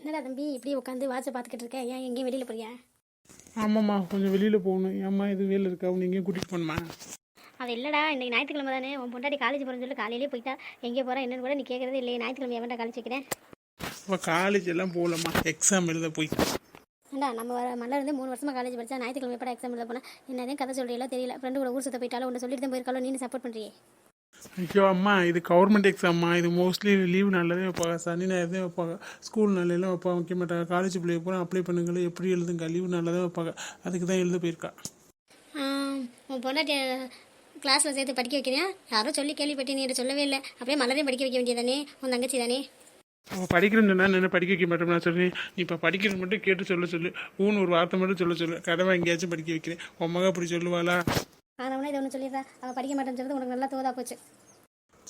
என்னடா தம்பி இப்படி உட்காந்து வாட்சை பார்த்துக்கிட்டு இருக்க? ஏன் எங்கேயும் வெளியில் போறியா? ஆமாம்மா கொஞ்சம் வெளியில் போகணும். ஏம்மா இது வேலை இருக்கா? உன்னை எங்கேயும் கூட்டிகிட்டு போகணுமா? அது இல்லடா இன்னைக்கு ஞாயிற்றுக்கிழமை தானே. உன் பொண்டாட்டி காலேஜ் போகிறேன்னு சொல்லி காலையிலே போயிட்டா. எங்கே போகிறா என்னன்னு கூட நீ கேட்கறதே இல்லையே. ஞாயிற்றுக்கிழமை எவன்டா காலேஜ் வைக்கிறேன்? இப்போ காலேஜ் எல்லாம் போகலம்மா. எக்ஸாம் எழுத போய். ஏண்டா நம்ம வர மல்ல இருந்து மூணு வருஷமா காலேஜ் படிச்சா ஞாயிற்றுக்கிழமை எப்படா எக்ஸாம் எழுத போனால் என்னதையும் கதை சொல்கிறீங்களோ தெரியல. ஃப்ரெண்டு கூட ஊர் சுத்த போயிட்டாலும் உன்னை சொல்லிட்டு தான் போயிருக்காலும் நீ சப்போர்ட் பண்ணுறியே ஐயோ அம்மா. இது கவர்மெண்ட் எக்ஸாம்மா இது மோஸ்ட்லி லீவ் நல்லதே வைப்பாங்க. சனி ஞாயிறு தான் வைப்பாங்க. ஸ்கூல் நல்லதெல்லாம் வைப்பாங்க வைக்க மாட்டாங்க காலேஜ் பிள்ளைய பூரா அப்ளை பண்ணுங்களே எப்படி எழுதுங்க? லீவ் நல்லதே வைப்பாங்க. அதுக்கு தான் எழுத போயிருக்கா. உன் பொண்டாட்டி கிளாஸில் சேர்த்து படிக்க வைக்கிறியா? யாரோ சொல்லி கேள்விப்பட்டேன் நீ சொல்லவே இல்லை. அப்படியே மலரையும் படிக்க வைக்க வேண்டியதானே? உன் தங்கச்சி தானே? அவள் படிக்கிறேன்னு சொன்னா என்ன படிக்க வைக்க மாட்டோம் நான் சொல்றேன் நீ இப்போ படிக்கிறது மட்டும் கேட்டு சொல்ல சொல்லு. ஊன்னு ஒரு வார்த்தை மட்டும் சொல்ல சொல்லு. கடமை எங்கேயாச்சும் படிக்க வைக்கிறேன். உன் மக அப்படி சொல்லுவாளா? ஆனவனே இதை ஒன்று சொல்லிடுறா. அவள் படிக்க மாட்டேன்னு சொல்றது உனக்கு நல்லா தோதா போச்சு.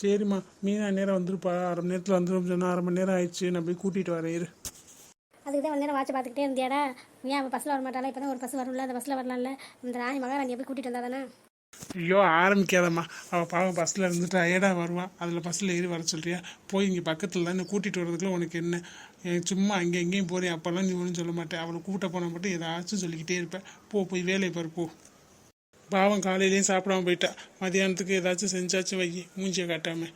சரிம்மா மீனா நேரம் வந்துருப்பா. அரை மணி நேரத்தில் வந்துடும் சொன்னா அரை மணி நேரம் ஆயிடுச்சு. நான் போய் கூட்டிகிட்டு வரேன் இரு. அதுக்கு தான் நேரம் வாட்ச் பார்த்துக்கிட்டே இருந்தியாடா. ஏன் அவள் பஸ்ஸில் வர மாட்டாளா? இப்போ தான் ஒரு பஸ் வரும்ல அந்த பஸ்ஸில் வரலாம்ல. இந்த ராணி மகாராணியை போய் கூட்டிகிட்டு வந்தா தானே? ஐயோ ஆரம்பிக்காதம்மா. அவள் பாவம் பஸ்ஸில் இருந்து டயர்டாக வருவான் அதில் பஸ்ஸில் ஏறி வர சொல்றியா? போய் இங்கே பக்கத்தில் தான் கூட்டிகிட்டு வரதுக்குள்ள உனக்கு என்ன? சும்மா அங்கே எங்கேயும் போகிறேன் அப்போல்லாம் நீ ஒன்றும் சொல்ல மாட்டேன். அவளை கூட்ட போனால் மட்டும் ஏதாச்சும் சொல்லிக்கிட்டே இருப்பேன். போ போய் வேலையை பாரு போ. பாவம் காலையிலையும் சாப்பிடாம போயிட்டா. மதியானத்துக்கு ஏதாச்சும் செஞ்சாச்சும் வை மூஞ்சியை காட்டாம.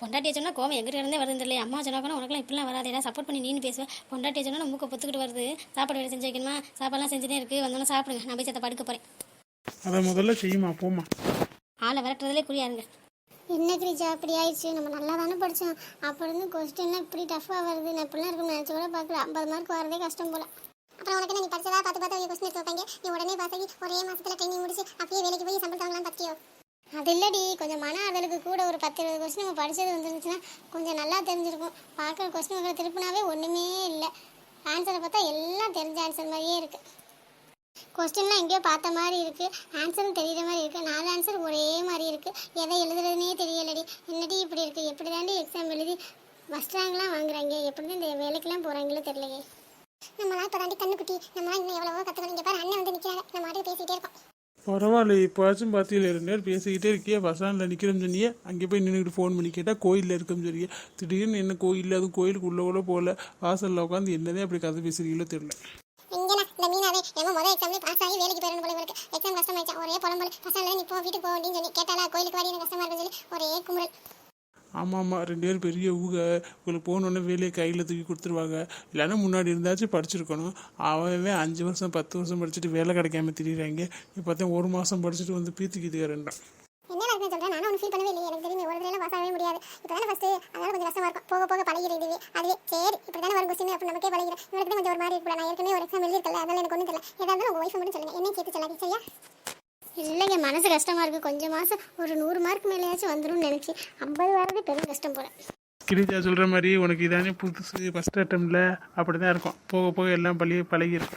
பொண்டாட்டியை சொன்னால் கோவம் எங்கிட்ட இருந்தே வருது தெரியல அம்மா சொன்னாக்கணும் உனக்குலாம் இப்படிலாம் வராது. ஏதாவது சப்போர்ட் பண்ணி நீனு பேசுவேன் பொண்டாட்டியை சொன்னால் மூக்க பொத்துக்கிட்டு வருது. சாப்பாடு வேலை செஞ்சு வைக்கணுமா? சாப்பாடுலாம் செஞ்சுட்டே இருக்கு. வந்தோன்னே சாப்பிடுங்க. நான் போய் சேர்த்த படுக்க போகிறேன் அதை முதல்ல செய்யுமா? போம்மா. ஆளை விரட்டுறதுலே குறியாருங்க என்ன கிரிஜா இப்படி ஆயிடுச்சு. நம்ம நல்லா தானே படித்தோம் அப்போ இருந்து கொஸ்டின்லாம் இப்படி டஃப்பாக வருது. நான் இப்படிலாம் இருக்கும் நினச்சி கூட பார்க்கல. ஐம்பது மார்க் வரதே கஷ்டம் போல. அப்புறம் உனக்கு நீ படிச்சதா பார்த்து பார்த்து கொஸ்டின் எடுத்து வைப்பாங்க. நீ உடனே பாஸ் ஆகி ஒரே மாசத்துல ட்ரைனிங் முடிச்சு அப்படியே வேலைக்கு போய் சம்பளம் வாங்கலாம் பத்தியோ அது இல்லடி கொஞ்சம் மன ஆறுதலுக்கு கூட ஒரு பத்து இருபது கொஸ்டின் நம்ம படிச்சது வந்துருந்துச்சுன்னா கொஞ்சம் நல்லா தெரிஞ்சிருக்கும். பார்க்குற கொஸ்டின் திருப்பினாவே ஒன்றுமே இல்லை. ஆன்சரை பார்த்தா எல்லாம் தெரிஞ்ச ஆன்சர் மாதிரியே இருக்குது கொஸ்டின்லாம் எங்கேயோ பார்த்த மாதிரி இருக்கு. ஆன்சரும் தெரியுற மாதிரி இருக்கு. நாலு ஆன்சர் ஒரே மாதிரி இருக்கு. எதை எழுதுறதுனே தெரியலடி. என்னடி இப்படி இருக்கு? எப்படி தாண்டி எக்ஸாம் எழுதி ஃபஸ்ட் ரேங்க்லாம் வாங்குறாங்க. எப்படி தான் இந்த வேலைக்கெல்லாம் போகிறாங்களோ தெரியலையே. நம்மளாம் இப்போ தாண்டி கண்ணுக்குட்டி நம்மளாம் இன்னும் எவ்வளவோ கற்றுக்கணும் இங்கே பாரு அண்ணன் வந்து நிற்கிறாங்க நம்ம மாட்டுக்கு பேசிகிட்டே இருக்கோம். பரவாயில்ல இப்போச்சும் பார்த்தீங்களா ரெண்டு நேரம் பேசிக்கிட்டே இருக்கியே. பஸ் ஸ்டாண்டில் நிற்கிறேன்னு சொன்னியே. அங்கே போய் நின்றுக்கிட்டு ஃபோன் பண்ணி கேட்டால் கோயிலில் இருக்கேன்னு சொல்லியே திடீர்னு என்ன கோயில் அதுவும் கோயிலுக்கு உள்ளே கூட போகல. வாசலில் உட்காந்து என்னதே அப்படி கதை பேசுறீங்களோ தெரியல. எங்கண்ணா இந்த மீனாவே. ஏமா முதல் எக்ஸாம்லேயே பாஸ் ஆகி வேலைக்கு போயிடணும் போல இருக்கு. எக்ஸாம் கஷ்டமாயிடுச்சா? ஒரே புலம்பல். பசங்களை நீ போ வீட்டுக்கு போக அப்படின்னு சொல்லி கேட்டாலா கோயிலுக்கு வாடி எனக்கு கஷ்டமா இருக்குன்னு சொல்லி ஒரே குமுறல். ஆமாம் ஆமாம் ரெண்டு பேரும் பெரிய ஊக. உங்களுக்கு போனோடனே வேலையை கையில் தூக்கி கொடுத்துருவாங்க. இல்லைன்னா முன்னாடி இருந்தாச்சும் படிச்சிருக்கணும். அவன் அஞ்சு வருஷம் பத்து வருஷம் படிச்சுட்டு வேலை கிடைக்காம திரியிறாங்க. இப்போ தான் ஒரு மாதம் படிச்சுட்டு வந்து பீத்துக்கிட்டுக்கிறேன்டான் என்ன? நடக்குதுன்னு சொல்றேன்? நானும் ஒன்றும் ஃபீல் பண்ணவே இல்லை எனக்கு தெரியும் ஒரு தடவை பாஸ் ஆகவே முடியாது. இப்போ தானே ஃபஸ்ட்டு அதனால கொஞ்சம் கஷ்டமா இருக்கும். போக போக பழகிறது இதுவே. அதுவே சரி இப்படி தானே வரும் கொஸ்டின் அப்போ நமக்கே பழகிறேன் கொஞ்சம் ஒரு மாதிரி நான் ஏற்கனவே ஒரு எக்ஸாம் எழுதிருக்கல அதனால எனக்கு ஒன்றும் தெரியல. ஏதாவது உங்கள் ஒய்ஃபை மட்டும் என்ன சொல்லாதீங்க. சரியா? இல்லைங்க மனசு கஷ்டமா இருக்கு. கொஞ்சம் மாசம் ஒரு நூறு மார்க் மேலேயாச்சும் வந்துரும்னு நினைச்சு ஐம்பது வரது பெரும் கஷ்டம் போல. கிரிஜா சொல்கிற மாதிரி உனக்கு இதானே புதுசு ஃபஸ்ட் அட்டம்ல அப்படி தான் இருக்கும். போக போக எல்லாம் பழகி பழகிடும்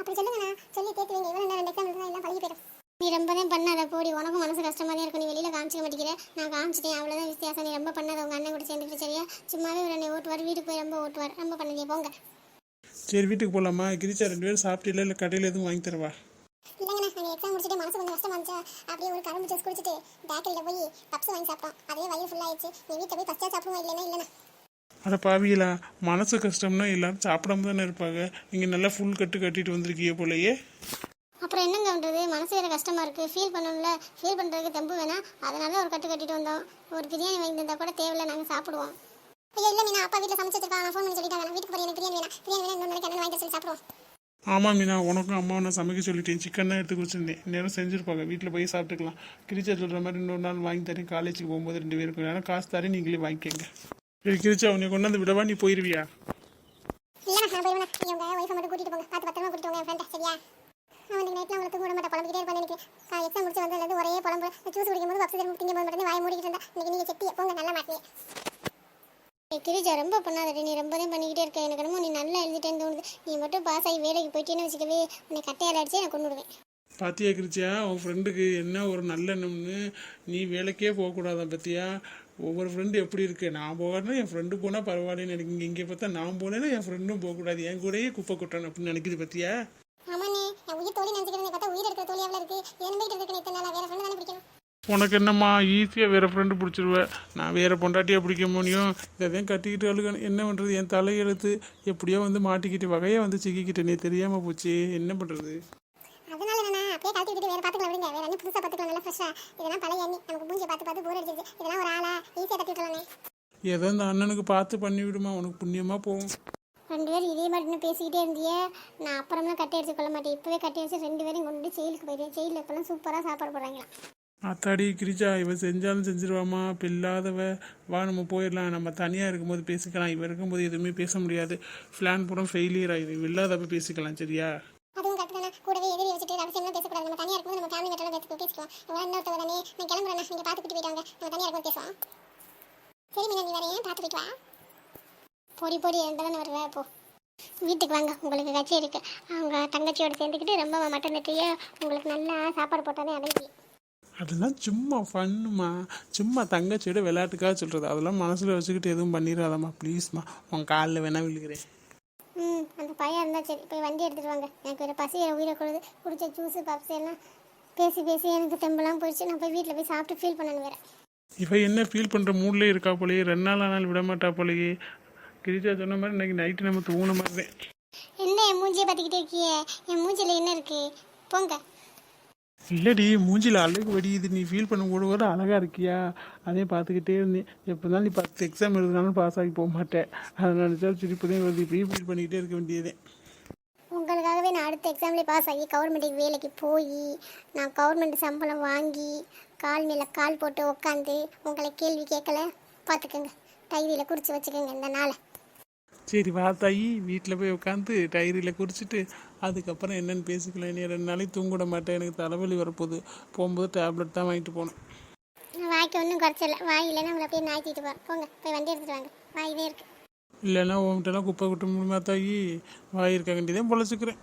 அப்படி சொல்லுங்கண்ணா. சொல்லி கேட்டு வைங்க இவ்வளோ ரெண்டு எல்லாம் பழகி போயிடும். நீ ரொம்ப தான் பண்ணாத. போடி உனக்கும் மனசு கஷ்டமா தான் இருக்கும் நீ வெளியில காமிச்சிக்க மாட்டேங்கிற. நான் காமிச்சிட்டேன். அவ்வளோதான் வித்தியாசம். நீ ரொம்ப பண்ணாத. உங்க அண்ணன் கூட சேர்ந்துட்டு சரியா? சும்மாவே ஒரு என்னை ஓட்டுவார். வீட்டுக்கு போய் ரொம்ப ஓட்டுவார். ரொம்ப பண்ணாதீங்க. போங்க. சரி வீட்டுக்கு போகலாமா கிரிஜா ரெண்டு பேரும் சாப்பிட்டு இல்லை கடையில் எதுவும் வாங்கி தரவா? எக்ஸாம் முடிச்சுட்டு மனசு கொஞ்சம் கஷ்டமா இருந்துச்சா. அப்படியே ஒரு கரும்பு ஜூஸ் குடிச்சிட்டு பேக்கரியில் போய் பப்ஸ் வாங்கி சாப்பிட்டோம். அதே வயிறு ஃபுல்லாகிடுச்சு நீ வீட்டில் போய் ஃபஸ்ட்டாக சாப்பிடுவோம் இல்லைன்னா இல்லைண்ணா அட பாவிகளா மனசு கஷ்டம்னா எல்லாரும் சாப்பிடாம தானே இருப்பாங்க. நீங்கள் நல்லா ஃபுல் கட்டு கட்டிட்டு வந்திருக்கீங்க போலயே. அப்புறம் என்னங்க பண்ணுறது மனசு வேறு கஷ்டமா இருக்குது ஃபீல் பண்ணணும்ல. ஃபீல் பண்ணுறதுக்கு தெம்பு வேணாம். அதனால ஒரு கட்டு கட்டிட்டு வந்தோம். ஒரு பிரியாணி வாங்கி தந்தா கூட தேவையில்ல நாங்கள் சாப்பிடுவோம். ஐயோ இல்லை மீனா அப்பா வீட்டில் சமைச்சு வச்சிருக்காங்க நான் ஃபோன் பண்ணி சொல்லிட்டாங்க நான் வீட்டுக்கு போய் எனக்கு பிரியாணி வேணாம். பிரியாணி வேணா இன்னொரு நாளைக்கு வாங்கி சொல்லி சாப்பிடுவோம். ஆமாம் மீனா உனக்கும் அம்மா நான் சமைக்க சொல்லிட்டேன். சிக்கன் தான் எடுத்து வச்சிருந்தேன் நேரம் செஞ்சுருப்பாங்க. வீட்டில் போய் சாப்பிட்டுக்கலாம். கிரிச்சா சொல்கிற மாதிரி இன்னொரு நாள் வாங்கி தரேன். காலேஜுக்கு போகும்போது ரெண்டு பேருக்கும். ஏன்னா காசு தரேன் நீங்களே வாங்கிக்கோங்க. சரி கிரிச்சா உன்னை கொண்டாந்து விடவா? நீ போயிருவியா? ஒரே புலம்பு. ஜூஸ் குடிக்கும்போது பப்ஸ் திரும்ப மட்டும் வாய் மூடிக்கிட்டு இருந்தா. இன்னைக்கு நீங்கள் செட்டி போங்க நல்லா மாட்டியே கிரிஜா ரொம்ப பண்ணாதடி. நீ ரொம்ப தான் பண்ணிக்கிட்டே இருக்க. எனக்கு என்னமோ நீ நல்லா எழுதிட்டேன்னு தோணுது. நீ மட்டும் பாஸ் ஆகி வேலைக்கு போயிட்டேன்னு வச்சுக்கவே உன்னை கட்டையால் அடிச்சு நான் கொண்டு விடுவேன் பாத்தியா கிரிச்சா உன் ஃப்ரெண்டுக்கு என்ன ஒரு நல்ல எண்ணம்னு நீ வேலைக்கே போகக்கூடாதான் பத்தியா? ஒவ்வொரு ஃப்ரெண்டு எப்படி இருக்கு? நான் போகாதுன்னா என் ஃப்ரெண்டு போனால் பரவாயில்லன்னு எனக்கு இங்கே பார்த்தா நான் போனேன்னா என் ஃப்ரெண்டும் போகக்கூடாது. என் கூடயே குப்பை கொட்டணும் அப்படின்னு நினைக்குது பத்தியா? ஆமாண்ணே நான் உயிர் தோழி நினச்சிக்கிறேன் பார்த்தா உயிர் இருக்கிற தோழியாவில் இருக்கு என் போயிட்டு இருக்கு இத்தனை நாளா வேற ஃப்ரெண்டு தானே பிடிக்கணும் உனக்கு என்னம்மா ஈஸியாக வேறு ஃப்ரெண்டு பிடிச்சிருவேன் நான் வேறு பொண்டாட்டியாக பிடிக்க முடியும். இதையும் கட்டிக்கிட்டு அழுகணும். என்ன பண்ணுறது என் தலையெழுத்து எப்படியோ வந்து மாட்டிக்கிட்டு வகையாக வந்து சிக்கிக்கிட்டு நீ தெரியாமல் போச்சு. என்ன பண்ணுறது அதனால என்ன அப்படியே கழட்டி விட்டுட்டு வேற பாத்துக்கலாம் விடுங்க. வேற என்ன புதுசா பாத்துக்கலாம் நல்லா ஃப்ரெஷ்ஷா இதெல்லாம் பழைய எண்ணி. நமக்கு மூஞ்சி பார்த்து பார்த்து போர் அடிச்சிருச்சு. இதெல்லாம் ஒரு ஆளா? ஈஸியா கட்டி விட்டுலானே ஏதோ இந்த அண்ணனுக்கு பார்த்து பண்ணி விடுமா. உனக்கு புண்ணியமாக போகும். ரெண்டு பேரும் இதே மாதிரி பேசிக்கிட்டே இருந்தியே. நான் அப்புறம்லாம் கட்டி அடிச்சு கொள்ள மாட்டேன். இப்பவே கட்டி அடிச்சு ரெண்டு பேரையும் கொண்டு ஜெயிலுக்கு போயிடுவேன். ஜெயிலில் இப்பெல்லாம் சூப்பராக சாப்பாடு போடுறாங்களா அத்தாடி கிரிஜா இவ செஞ்சாலும் செஞ்சிருவாமா? இப்போ இல்லாதவ வா நம்ம போயிடலாம். நம்ம தனியாக இருக்கும்போது பேசிக்கலாம். இவ இருக்கும்போது எதுவுமே பேச முடியாது. பிளான் பூரா ஃபெயிலியர் ஆயிடுது இவ இல்லாதப்ப பேசிக்கலாம் சரியா? அதுவும் கரெக்ட் தானே. கூடவே எதிரி வச்சுட்டு ரகசியம்லாம் பேசக்கூடாது. நம்ம தனியாக இருக்கும்போது நம்ம ஃபேமிலி மேட்டர்லாம் பேசி பேசிக்குவோம் இவங்க இன்னொருத்தவங்க தானே? நான் கிளம்புறேன் நீங்கள் பார்த்துக்கிட்டு போயிட்டாங்க நம்ம தனியாக இருக்கும்போது பேசுவோம். சரி மீனா நீ வரேன் பார்த்து போயிட்டு வா? பொடி பொடி இருந்தாலும் வருவேன் இப்போ வீட்டுக்கு வாங்க. உங்களுக்கு கட்சி இருக்கு. அவங்க தங்கச்சியோட சேர்ந்துக்கிட்டு ரொம்ப மட்டன் நெட்டியே உங்களுக்கு நல்லா சாப்பாடு போட்டாலே அடங்கி. அதெல்லாம் சும்மா ஃபன்னுமா சும்மா தங்கச்சியோட விளையாட்டுக்காக சொல்கிறது அதெல்லாம் மனசில் வச்சுக்கிட்டு எதுவும் பண்ணிடாதம்மா ப்ளீஸ்மா உன் காலில் வேணா விழுகிறேன். ம் அந்த பையன் இருந்தால் சரி. போய் வண்டி எடுத்துட்டு வாங்க. எனக்கு ஒரு பசி உயிரை கொடுது குடிச்ச ஜூஸு பப்ஸ் எல்லாம் பேசி பேசி எனக்கு தெம்பெல்லாம் போயிடுச்சு. நான் போய் வீட்டில் போய் சாப்பிட்டு ஃபீல் பண்ணணும் வேற. இவ என்ன ஃபீல் பண்ணுற மூட்லேயே இருக்கா போலயே. ரெண்டு நாள் ஆனாலும் விட மாட்டா போலயே. கிரிஜா சொன்ன மாதிரி இன்னைக்கு நைட்டு நம்ம தூங்கின மாதிரி என்ன என் மூஞ்சியை பார்த்துக்கிட்டே இருக்கியே? என் மூஞ்சியில் என்ன இருக்கு? போங்க. இல்லடி மூஞ்சில அழகு வடியுது நீ ஃபீல் பண்ண கூட கூட அழகா இருக்கியா? அதே பார்த்துக்கிட்டே இருந்தேன் எப்போ நீ பத்து எக்ஸாம் எழுதினாலும் பாஸ் ஆகி போக மாட்டேன். அதை நினச்சா சிரிப்பு தான் வருது. இப்படியே ஃபீல் பண்ணிக்கிட்டே இருக்க வேண்டியதே. உங்களுக்காகவே நான் அடுத்த எக்ஸாம்லேயே பாஸ் ஆகி கவர்மெண்ட்டுக்கு வேலைக்கு போய் நான் கவர்மெண்ட் சம்பளம் வாங்கி கால் மேலே கால் போட்டு உட்காந்து உங்களை கேள்வி கேட்கல பார்த்துக்கோங்க. டைரியில் குறித்து வச்சுக்கோங்க இந்த நாளை. சரி வா தாயி. வீட்டில் போய் உட்காந்து டைரியில் குடிச்சிட்டு அதுக்கப்புறம் என்னென்னு பேசிக்கலாம். நீ ரெண்டு நாளைக்கு தூங்க விட மாட்டேன். எனக்கு தலைவலி வரப்போகுது. போகும்போது டேப்லெட் தான் வாங்கிட்டு போகணும். வாய்க்கு ஒன்றும் குறைச்சல. வாய் இல்லைன்னா உங்களை அப்படியே நாய்த்திட்டு போகிறேன் போங்க போய் வண்டி எடுத்துகிட்டு வாங்க. வாய் இதே இருக்குது இல்லைன்னா உன்கிட்டலாம் குப்பை கொட்ட முடியுமா தாயி வாயிருக்க வேண்டியதான் பொழைச்சிக்கிறேன்.